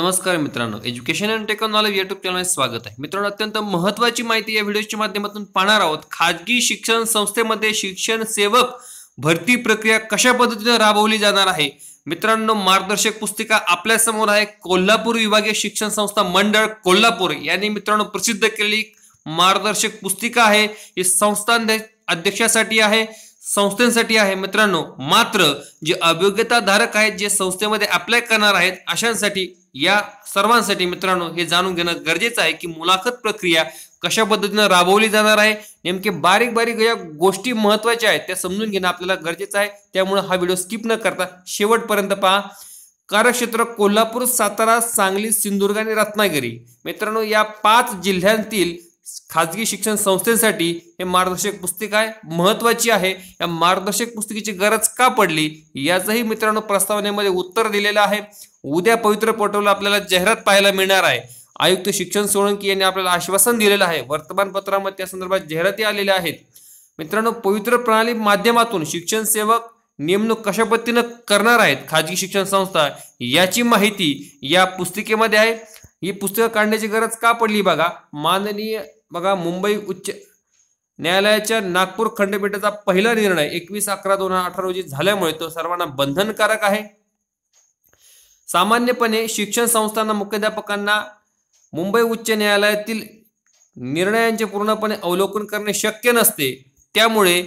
नमस्कार मित्रांनो education and technology YouTube channel स्वागत आहे. मित्रांनो अत्यंत महत्वाची माहिती या व्हिडिओच्या माध्यमातून पाहणार आहोत. खाजगी शिक्षण संस्थेमध्ये शिक्षण सेवक भरती प्रक्रिया कशा पद्धतीने राबवली जाणार आहे? मित्रांनो मार्गदर्शक पुस्तिका आपल्यासमोर आहे. कोल्हापूर विभागीय शिक्षण संस्था मंडळ कोल्हापूर यांनी मित्रांनो प्रसिद्ध केलेली मार्गदर्शक पुस्तिका आहे. ही संस्था अध्यक्षासाठी आहे. संस्थेसाठी आहे. मित्रांनो मात्र जे अभियोग्यता धारक आहेत जे संस्थेमध्ये अप्लाय करणार आहेत अशांसाठी या सर्वांसाठी मित्रांनो हे जाणून घेणं गरजेचं आहे की मुलाखत प्रक्रिया कशा पद्धतीनं राबवली जाणार आहे नेमके बारीक बारीक या गोष्टी महत्त्वाच्या आहेत त्या समजून घेणं आपल्याला गरजेचं आहे. त्यामुळे हा व्हिडिओ स्किप न करता शेवटपर्यंत पहा. कार्यक्षेत्र कोल्हापूर सातारा सांगली सिंधुदुर्ग आणि रत्नागिरी. मित्रांनो या पाच जिल्ह्यांतील खाजगी शिक्षण संस्थेसाठी हे मार्गदर्शक पुस्तिका आहे महत्वाची आहे. या मार्गदर्शक पुस्तिकेची गरज का पडली? याचंही मित्रांनो प्रस्तावनेमध्ये उत्तर दिलेलं आहे. उद्या पवित्र पोर्टलला आपल्याला जाहिरात पाहायला मिळणार आहे. आयुक्त शिक्षण सोळंकी यांनी आपल्याला आश्वासन दिलेलं आहे. वर्तमानपत्रामध्ये त्या संदर्भात जाहिराती आलेल्या आहेत. मित्रांनो पवित्र प्रणाली माध्यमातून शिक्षण सेवक नेमणूक कशा पद्धतीनं करणार आहेत? खाजगी शिक्षण संस्था याची माहिती या पुस्तिकेमध्ये आहे. ही पुस्तकं काढण्याची गरज का पडली बघा? माननीय बघा मुंबई उच्च न्यायालयाच्या नागपूर खंडपीठाचा पहिला निर्णय एकवीस अकरा दोन हजार अठरा रोजी झाल्यामुळे तो सर्वांना बंधनकारक आहे. सामान्यपणे शिक्षण संस्थांना मुख्याध्यापकांना मुंबई उच्च न्यायालयातील निर्णयांचे पूर्णपणे अवलोकन करणे शक्य नसते. त्यामुळे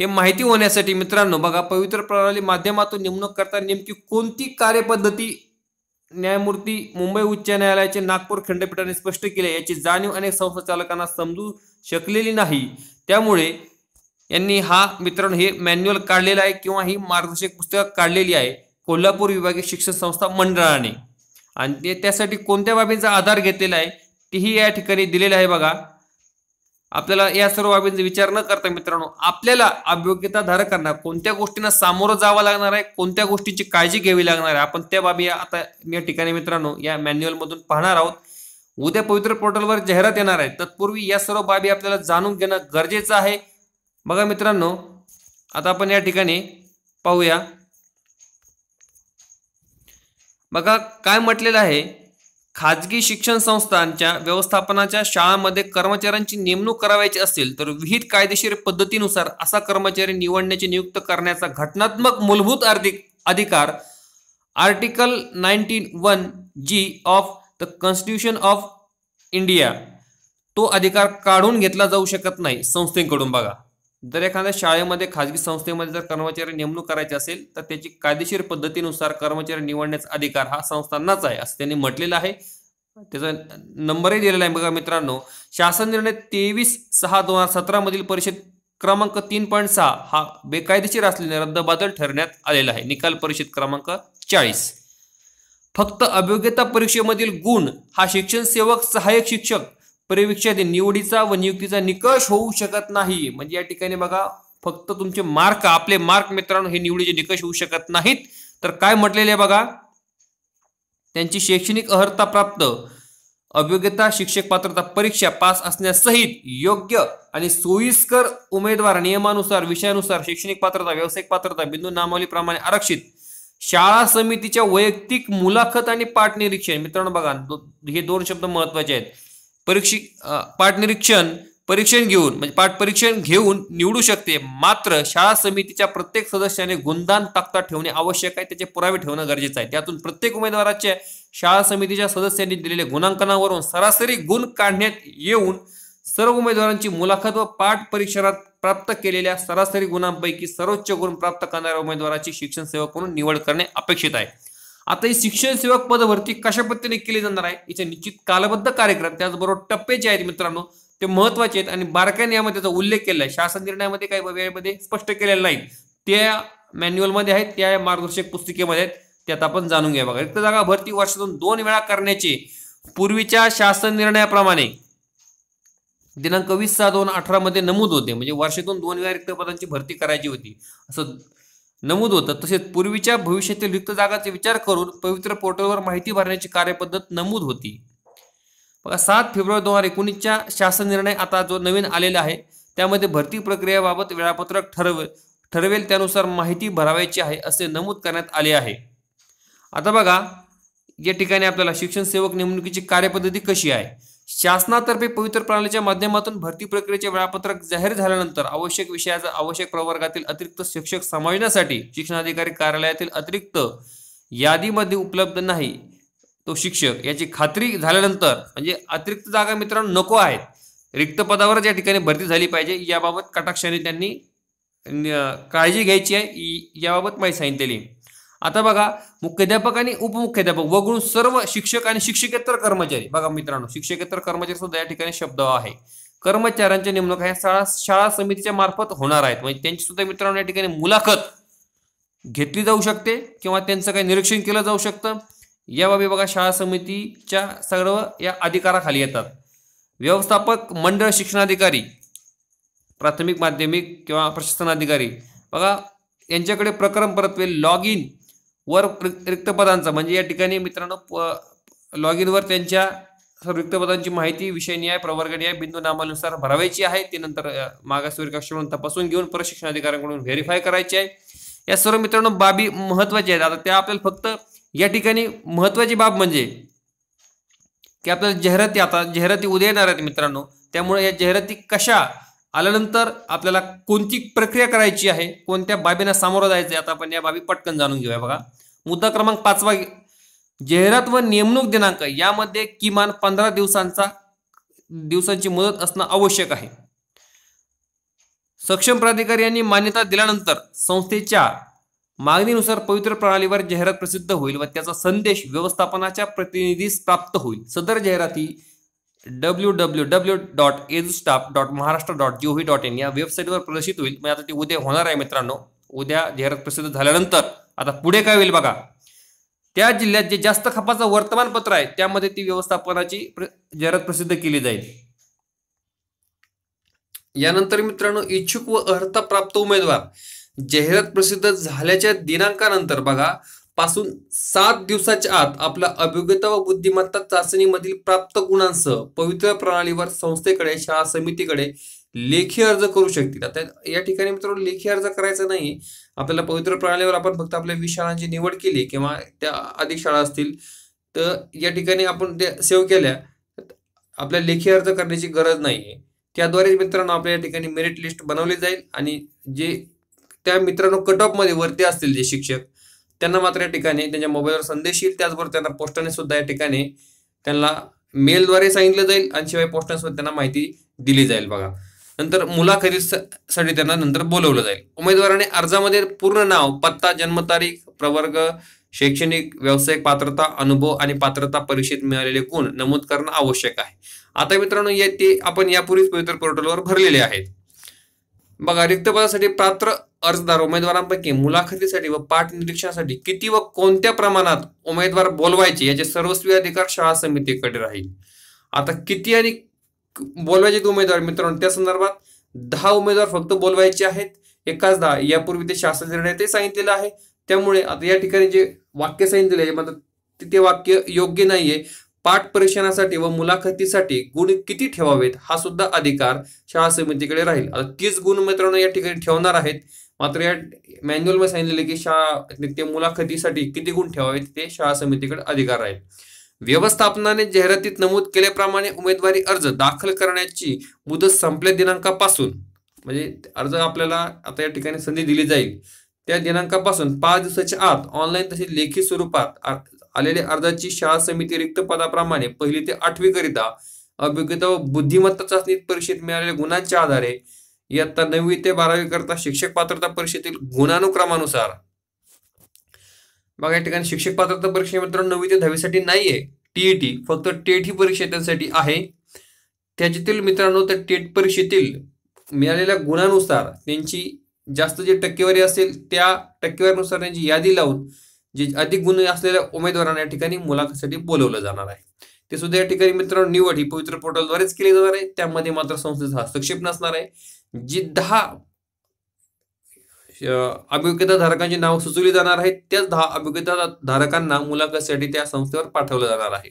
हे माहिती होण्यासाठी मित्रांनो बघा पवित्र प्रणाली माध्यमातून नेमणूक करताना नेमकी कोणती कार्यपद्धती न्यायमूर्ती मुंबई उच्च न्यायालयाचे नागपूर खंडपीठाने स्पष्ट केले याची जाणीव अनेक संस्था चालकांना समजू शकलेली नाही. त्यामुळे यांनी हा मित्रांनो हे मॅन्युअल काढलेलं आहे किंवा ही मार्गदर्शक पुस्तकं काढलेली आहे कोल्हापूर विभागीय शिक्षण संस्था मंडळाने. आणि ते त्यासाठी कोणत्या बाबींचा आधार घेतलेला आहे तेही या ठिकाणी दिलेलं आहे बघा. आपल्याला या सर्व बाबींचा विचार न करता मित्रांनो आपल्याला अभियोग्यता धारकांना कोणत्या गोष्टींना सामोरं जावं लागणार आहे कोणत्या गोष्टीची काळजी घ्यावी लागणार आहे आपण त्या बाबी आता या ठिकाणी मित्रांनो या मॅन्युअल मधून पाहणार आहोत. उद्या पवित्र पोर्टलवर जाहिरात येणार आहे. तत्पूर्वी या सर्व बाबी आपल्याला जाणून घेणं गरजेचं आहे. बघा मित्रांनो आता आपण या ठिकाणी पाहूया. बघा काय म्हटलेलं आहे? खाजगी शिक्षण संस्थांच्या व्यवस्थापनाच्या शाळांमध्ये कर्मचाऱ्यांची नेमणूक करावायची असेल तर विहित कायदेशीर पद्धतीनुसार असा कर्मचारी निवडण्याची नियुक्त करण्याचा घटनात्मक मूलभूत आर्थिक अधिकार article nineteen one G of the constitution of India तो अधिकार काढून घेतला जाऊ शकत नाही संस्थेकडून बघा. जर एखाद्या शाळेमध्ये खाजगी संस्थेमध्ये जर कर्मचारी नेमणूक करायची असेल तर त्याची कायदेशीर पद्धतीनुसार कर्मचारी निवडण्याचा अधिकार हा संस्थांनाच आहे असं त्यांनी म्हटलेलं आहे. त्याचा नंबरही दिलेला आहे बघा मित्रांनो. शासन निर्णय तेवीस सहा दोन हजार सतरा मधील परिषद क्रमांक तीन पॉईंट सहा हा बेकायदेशीर असल्याने रद्दबादल ठरण्यात आलेला आहे. निकाल परिषद क्रमांक चाळीस. फक्त अभियोग्यता परीक्षेमधील गुण हा शिक्षण सेवक सहाय्यक शिक्षक परिवीक्षात निवडीचा व नियुक्तीचा निकष होऊ शकत नाही. म्हणजे या ठिकाणी बघा फक्त तुमचे मार्क आपले मार्क मित्रांनो हे निवडीचे निकष होऊ शकत नाहीत. तर काय म्हटलेले बघा? त्यांची शैक्षणिक अर्हता प्राप्त अभियोग्यता शिक्षक पात्रता परीक्षा पास असण्यासहित योग्य आणि सोयीस्कर उमेदवार नियमानुसार विषयानुसार शैक्षणिक पात्रता व्यावसायिक पात्रता बिंदू नामावलीप्रमाणे आरक्षित. शाळा समितीच्या वैयक्तिक मुलाखत आणि पाठ निरीक्षण मित्रांनो बघा हे दोन शब्द महत्त्वाचे आहेत. परीक्षिक पाठनिरीक्षण परीक्षण घेऊन म्हणजे पाठ परीक्षण घेऊन निवडू शकते. मात्र शाळा समितीच्या प्रत्येक सदस्याने गुणदान तक्ता ठेवणे आवश्यक आहे. त्याचे पुरावे ठेवणं गरजेचं आहे. त्यातून प्रत्येक उमेदवाराच्या शाळा समितीच्या सदस्यांनी दिलेल्या गुणांकनावरून सरासरी गुण काढण्यात येऊन सर्व उमेदवारांची मुलाखत व पाठ परीक्षणात प्राप्त केलेल्या सरासरी गुणांपैकी सर्वोच्च गुण प्राप्त करणाऱ्या उमेदवाराची शिक्षण सेवक म्हणून निवड करणे अपेक्षित आहे. आता ही शिक्षण सेवक पद भरती कशा पद्धतीने केली जाणार आहे? याचे निश्चित कालबद्ध कार्यक्रम त्याचबरोबर टप्पे जे आहेत मित्रांनो. ते महत्त्वाचे आहेत आणि बारकाईने यामध्ये त्याचा उल्लेख केला आहे. शासन निर्णयामध्ये काही वेळेमध्ये स्पष्ट केलेलं नाही त्या मॅन्युअलमध्ये आहेत त्या मार्गदर्शक पुस्तिकेमध्ये आहेत. त्यात आपण जाणून घ्या बघा. रिक्त जागा भरती वर्षातून दोन वेळा करण्याचे पूर्वीच्या शासन निर्णयाप्रमाणे दिनांक वीस सहा दोन अठरा मध्ये नमूद होते. म्हणजे वर्षातून दोन वेळा रिक्त पदांची भरती करायची होती. असं नमूद होतं तसेच पूर्वीच्या भविष्यातील रिक्त जागाचे विचार करून पवित्र पोर्टलवर माहिती भरण्याची कार्यपद्धत नमूद होती. बघा सात फेब्रुवारी दोन हजार एकोणीसच्या शासन निर्णय आता जो नवीन आलेला आहे त्यामध्ये भरती प्रक्रियेबाबत वेळापत्रक ठरव ठरवेल त्यानुसार माहिती भरावायची आहे असे नमूद करण्यात आले आहे. आता बघा या ठिकाणी आपल्याला शिक्षण सेवक नेमणुकीची कार्यपद्धती कशी आहे? शासनातर्फे पवित्र प्रणालीच्या माध्यमातून भरती प्रक्रियेचे वेळापत्रक जाहीर झाल्यानंतर आवश्यक विषयाचा आवश्यक प्रवर्गातील अतिरिक्त शिक्षक समाविण्यासाठी शिक्षणाधिकारी कार्यालयातील अतिरिक्त यादीमध्ये उपलब्ध नाही. तो शिक्षक याची खात्री झाल्यानंतर म्हणजे अतिरिक्त जागा मित्रांनो नको आहेत. रिक्त पदावरच या ठिकाणी भरती झाली पाहिजे. याबाबत कटाक्षाने त्यांनी काळजी घ्यायची आहे. याबाबत माहिती सांगितलेली आता बघा मुख्याध्यापक आणि उपमुख्याध्यापक वगळून सर्व शिक्षक आणि शिक्षकेतर कर्मचारी. बघा मित्रांनो शिक्षकेतर कर्मचारी सुद्धा या ठिकाणी शब्द आहे. कर्मचाऱ्यांच्या नेमणूक ह्या शाळा शाळा समितीच्या मार्फत होणार आहेत. म्हणजे त्यांची सुद्धा मित्रांनो या ठिकाणी मुलाखत घेतली जाऊ शकते किंवा त्यांचं काही निरीक्षण केलं जाऊ शकतं. या बाबी बघा शाळा समितीच्या सर्व या अधिकाराखाली येतात. व्यवस्थापक मंडळ शिक्षणाधिकारी प्राथमिक माध्यमिक किंवा प्रशासन अधिकारी बघा यांच्याकडे प्रकरण परतवे लॉग इन. वर रिक्त पदांचा म्हणजे या ठिकाणी मित्रांनो लॉग इनवर त्यांच्या रिक्त पदांची माहिती विषय न्याय प्रवर्ग बिंदू नामानुसार भरावायची आहे. ते नंतर मागासवर्गीय कक्ष म्हणून तपासून घेऊन प्रशिक्षण अधिकाऱ्यांकडून व्हेरीफाय करायची आहे. या सर्व मित्रांनो बाबी महत्त्वाच्या आहेत. आता त्या आपल्याला फक्त या ठिकाणी महत्वाची बाब म्हणजे की आपल्याला जाहिराती आता जाहिराती उद्या येणार आहेत मित्रांनो. त्यामुळे या जाहिराती कशा आल्यानंतर आपल्याला कोणती प्रक्रिया करायची आहे कोणत्या बाबींना सामोरं जायचं आहे आता आपण या बाबी पटकन जाणून घेऊया. बघा मुद्दा क्रमांक पाचवा जाहिरात व नेमणूक दिनांक यामध्ये किमान पंधरा दिवसांचा दिवसांची मुदत असणं आवश्यक आहे. सक्षम प्राधिकारी यांनी मान्यता दिल्यानंतर संस्थेच्या मागणीनुसार पवित्र प्रणालीवर जाहिरात प्रसिद्ध होईल व त्याचा संदेश व्यवस्थापनाच्या प्रतिनिधीस प्राप्त होईल. सदर जाहिराती W W W dot edge staff dot Maharashtra dot G V dot in या वेबसाईटवर प्रदर्शित होईल. म्हणजे आता ती उद्या होणार आहे मित्रांनो. उद्या जाहिरात प्रसिद्ध झाल्यानंतर. आता पुढे काय होईल बघा. त्या जिल्ह्यात जे जास्त खपाचं वर्तमानपत्र आहे त्यामध्ये ती व्यवस्थापनाची जाहिरात प्रसिद्ध केली जाईल. यानंतर मित्रांनो इच्छुक व अर्हता प्राप्त उमेदवार. जाहिरात प्रसिद्ध झाल्याच्या दिनांकानंतर बघा पासून सात दिवसाच्या आत आपला अभियोग्यता व बुद्धिमत्ता चाचणीमधील प्राप्त गुणांसह पवित्र प्रणालीवर संस्थेकडे शाळा समितीकडे लेखी अर्ज करू शकतील. आता या ठिकाणी मित्रांनो लेखी अर्ज करायचा नाही. आपल्याला पवित्र प्रणालीवर आपण फक्त आपल्या वीस शाळांची निवड केली किंवा त्या अधिक शाळा असतील तर या ठिकाणी आपण त्या सेव्ह केल्या. आपल्या लेखी अर्ज करण्याची गरज नाही त्याद्वारे मित्रांनो आपल्या या ठिकाणी मेरिट लिस्ट बनवली जाईल आणि जे त्या मित्रांनो कटमध्ये वरती असतील जे शिक्षक त्यांना मात्र या ठिकाणी त्यांच्या मोबाईलवर संदेश येईल. त्याचबरोबर त्यांना पोस्टाने सुद्धा या ठिकाणी त्यांना मेलद्वारे सांगितलं जाईल आणि शिवाय पोस्टाने सुद्धा त्यांना माहिती दिली जाईल बघा. नंतर मुलाखतीसाठी त्यांना नंतर बोलवलं जाईल. उमेदवाराने अर्जामध्ये पूर्ण नाव पत्ता जन्मतारीख प्रवर्ग शैक्षणिक व्यावसायिक पात्रता अनुभव आणि पात्रता परीक्षेत मिळालेले गुण नमूद करणं आवश्यक आहे. आता मित्रांनो ते आपण यापूर्वीच पवित्र पोर्टलवर भरलेले आहेत. बघा रिक्त पदासाठी पात्र अर्जदार उमेदवारांपैकी मुलाखतीसाठी व पाठ निरीक्षणासाठी किती व कोणत्या प्रमाणात उमेदवार बोलवायचे याचे सर्वस्वी अधिकार शाळा समितीकडे राहील. आता किती आणि बोलवायचे उमेदवार? मित्रांनो त्या संदर्भात दहा उमेदवार फक्त बोलवायचे आहेत. एकाच दहा. यापूर्वी ते शासन निर्णय ते सांगितलेलं आहे. त्यामुळे आता या ठिकाणी जे वाक्य सांगितलेलं आहे म्हणजे तिथे वाक्य योग्य नाहीये. पाठ परीक्षणासाठी व मुलाखतीसाठी गुण किती ठेवावेत? हा सुद्धा अधिकार शाळा समितीकडे राहील. आता तीस गुण मित्रांनो या ठिकाणी ठेवणार आहेत. मात्र या मॅन्युअलमध्ये सांगितलेले की शाळा ते मुलाखतीसाठी किती गुण ठेवावे ते शाळा समितीकडे अधिकार राहील. व्यवस्थापनाने जाहिरातीत नमूद केल्याप्रमाणे उमेदवारी अर्ज दाखल करण्याची मुदत संपल्या दिनांकापासून म्हणजे अर्ज आपल्याला आता या ठिकाणी संधी दिली जाईल त्या दिनांकापासून पाच दिवसाच्या आत ऑनलाईन तसेच लेखी स्वरूपात आलेल्या अर्जाची शाळा समिती रिक्त पदाप्रमाणे पहिली ते आठवी करिता अभिज्ञता व बुद्धिमत्ता चाचणीत परीक्षेत मिळालेल्या गुणांच्या आधारे इयत्ता नववी ते बारावी करता शिक्षक पात्रता परीक्षेतील गुणानुक्रमानुसार. बघा या ठिकाणी शिक्षक पात्रता परीक्षा मित्रांनो नववी ते दहावीसाठी नाहीये. टीईटी फक्त टेट ही परीक्षा त्यांसाठी आहे. त्याच्यातील मित्रांनो त्या टेट परीक्षेतील मिळालेल्या गुणानुसार त्यांची जास्त जी टक्केवारी असेल त्या टक्केवारीनुसार त्यांची यादी लावून जे अधिक गुण असलेल्या उमेदवारांना या ठिकाणी मुलाखतीसाठी बोलवलं जाणार आहे. ते सुद्धा या ठिकाणी मित्रांनो निवड ही पवित्र पोर्टलद्वारेच केली जाणार आहे. त्यामध्ये मात्र संस्थेचा हस्तक्षेप नसणार आहे. जी दहा अभियोग्यता धारकांची नाव सुचवली जाणार आहेत त्याच दहा अभियोग्यता धारकांना मुलाखतीसाठी त्या संस्थेवर पाठवलं जाणार आहे.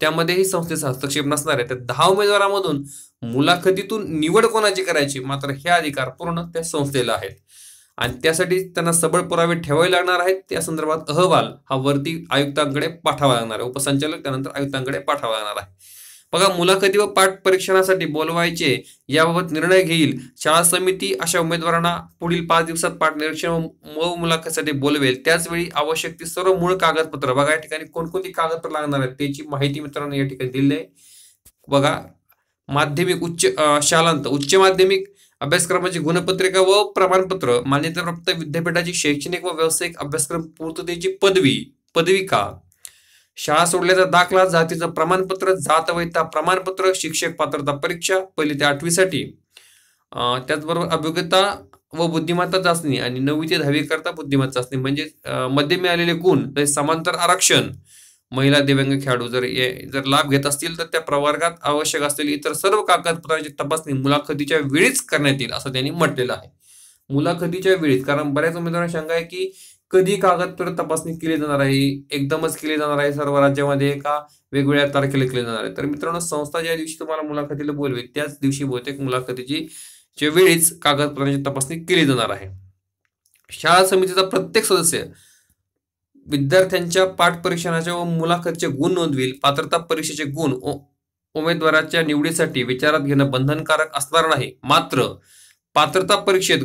त्यामध्येही संस्थेचा हस्तक्षेप नसणार आहे. तर दहा उमेदवारांमधून मुलाखतीतून निवड कोणाची करायची? मात्र हे अधिकार पूर्ण त्या संस्थेला आहेत. आणि त्यासाठी त्यांना सबळ पुरावे ठेवावे लागणार आहेत. त्या संदर्भात अहवाल हा वरती आयुक्तांकडे पाठवा लागणार आहे. उपसंचालक त्यानंतर आयुक्तांकडे पाठवा लागणार आहे. बघा मुलाखती व पाठ परीक्षणासाठी बोलवायचे याबाबत निर्णय घेईल. शाळा समिती अशा उमेदवारांना पुढील पाच दिवसात पाठ निरीक्षण व मुलाखतीसाठी बोलवेल. त्याचवेळी आवश्यक ती सर्व मूळ कागदपत्र बघा या ठिकाणी कोणकोणती कागदपत्र लागणार आहेत त्याची माहिती मित्रांनो या ठिकाणी दिली आहे. बघा माध्यमिक उच्च शालांत उच्च माध्यमिक अभ्यासक्रमाची गुणपत्रिका व प्रमाणपत्र मान्यताप्राप्त विद्यापीठाची शैक्षणिक व व्यावसायिक अभ्यासक्रम पूर्ततेची पदवी पदविका. शाळा सोडल्याचा दाखला जातीचं प्रमाणपत्र जात वैता प्रमाणपत्र शिक्षक पात्रता परीक्षा पहिली ते आठवीसाठी त्याचबरोबर अभिज्ञता व बुद्धिमत्ता चाचणी आणि नववी ते दहावी करता बुद्धिमत्ता चाचणी. म्हणजे मध्ये मिळालेले गुण समांतर आरक्षण. महिला दिव्यांग खेळाडू जर जर लाभ घेत असतील तर त्या प्रवर्गात आवश्यक असलेली इतर सर्व कागदपत्रांची तपासणी मुलाखतीच्या वेळीच करण्यात येईल असं त्यांनी म्हटलेलं आहे. मुलाखतीच्या वेळीच. कारण बऱ्याच उमेदवारांना शंका आहे की कधी कागदपत्र तपासणी केली जाणार आहे? एकदमच केली जाणार आहे सर्व राज्यामध्ये का वेगवेगळ्या तारखेला केली जाणार आहे? तर मित्रांनो संस्था ज्या दिवशी तुम्हाला मुलाखतीला बोलवेल त्याच दिवशी बहुतेक मुलाखतीची वेळीच कागदपत्रांची तपासणी केली जाणार आहे. शाळा समितीचा प्रत्येक सदस्य विद्यार्थ्यांच्या पाठपरीक्षणाच्या व मुलाखतीचे गुण नोंदवील. पात्रता परीक्षेचे गुण उमेदवाराच्या निवडीसाठी विचारात घेणं बंधनकारक असणार नाही. मात्र पात्रता परीक्षेत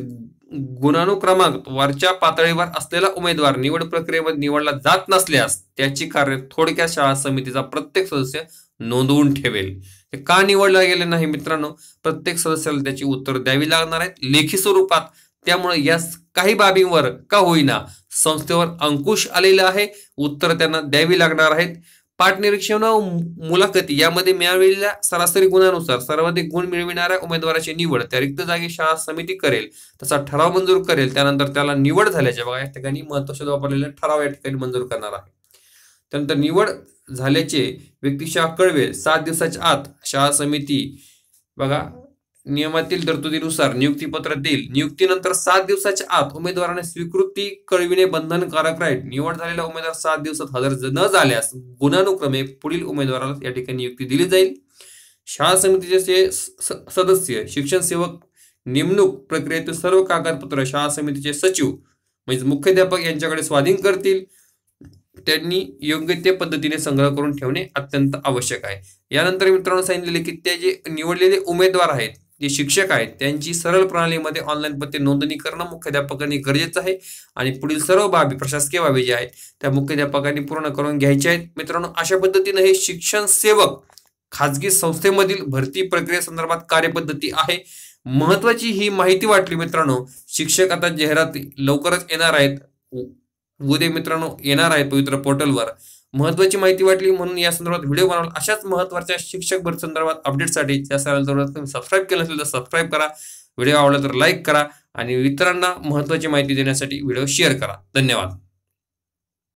गुणानुक्रमांक वरच्या पातळीवर असलेला उमेदवार निवड प्रक्रियेमध्ये निवडला जात नसल्यास त्याची कार्य थोडक्या शाळा समितीचा प्रत्येक सदस्य नोंदवून ठेवेल. हे का निवडला गेले नाही मित्रांनो? प्रत्येक सदस्याला त्याची उत्तर द्यावी लागणार आहेत. लेखी स्वरूपात त्यामुळे या काही बाबींवर का होईना संस्थेवर अंकुश आलेला आहे. उत्तर त्यांना द्यावी लागणार आहेत. पाठनिरीक्षण व मुलाखती यामध्ये मिळालेल्या सरासरी गुणानुसार सर्वाधिक गुण मिळविणाऱ्या उमेदवाराची निवड त्या रिक्त जागी शाळा समिती करेल तसा ठराव मंजूर करेल त्यानंतर त्याला निवड झाल्याच्या बघा या ठिकाणी महत्त्वाचे वापरलेला ठराव या ठिकाणी मंजूर करणार आहे. त्यानंतर निवड झाल्याचे व्यक्तिशा कळवेल सात दिवसाच्या आत शाळा समिती बघा नियमातील तरतुदीनुसार नियुक्तीपत्र देईल. नियुक्तीनंतर सात दिवसाच्या आत उमेदवाराने स्वीकृती कळविणे बंधनकारक राहील. निवड झालेला उमेदवार सात दिवसात हजर न झाल्यास गुणानुक्रमे पुढील उमेदवाराला या ठिकाणी नियुक्ती दिली जाईल. शाळा समितीचे सदस्य शिक्षण सेवक नेमणूक प्रक्रियेतील सर्व कागदपत्र शाळा समितीचे सचिव म्हणजे मुख्याध्यापक यांच्याकडे स्वाधीन करतील. त्यांनी योग्य ते पद्धतीने संग्रह करून ठेवणे अत्यंत आवश्यक आहे. यानंतर मित्रांनो सांगितलेले की ते जे निवडलेले उमेदवार आहेत जे शिक्षक आहेत त्यांची सरळ प्रणालीमध्ये ऑनलाईन पद्धती नोंदणी करणं मुख्याध्यापकांनी गरजेचं आहे. आणि पुढील सर्व बाबी प्रशासकीय बाबी ज्या आहेत त्या मुख्याध्यापकांनी पूर्ण करून घ्यायच्या आहेत. मित्रांनो अशा पद्धतीने हे शिक्षण सेवक खाजगी संस्थेमधील भरती प्रक्रियेसंदर्भात कार्यपद्धती आहे. महत्वाची ही माहिती वाटली मित्रांनो शिक्षक आता जाहिरात लवकरच येणार आहेत. उद्या मित्रांनो येणार आहेत पवित्र पोर्टलवर. महत्वाची माहिती वाटली म्हणून या संदर्भात व्हिडिओ बनवला. अशाच महत्त्वाच्या शिक्षक भरती संदर्भात अपडेटसाठी त्या संदर्भात तुम्ही सबस्क्राईब केलं असेल तर सबस्क्राईब करा. व्हिडिओ आवडला तर लाईक करा आणि इतरांना महत्वाची माहिती देण्यासाठी व्हिडिओ शेअर करा. धन्यवाद.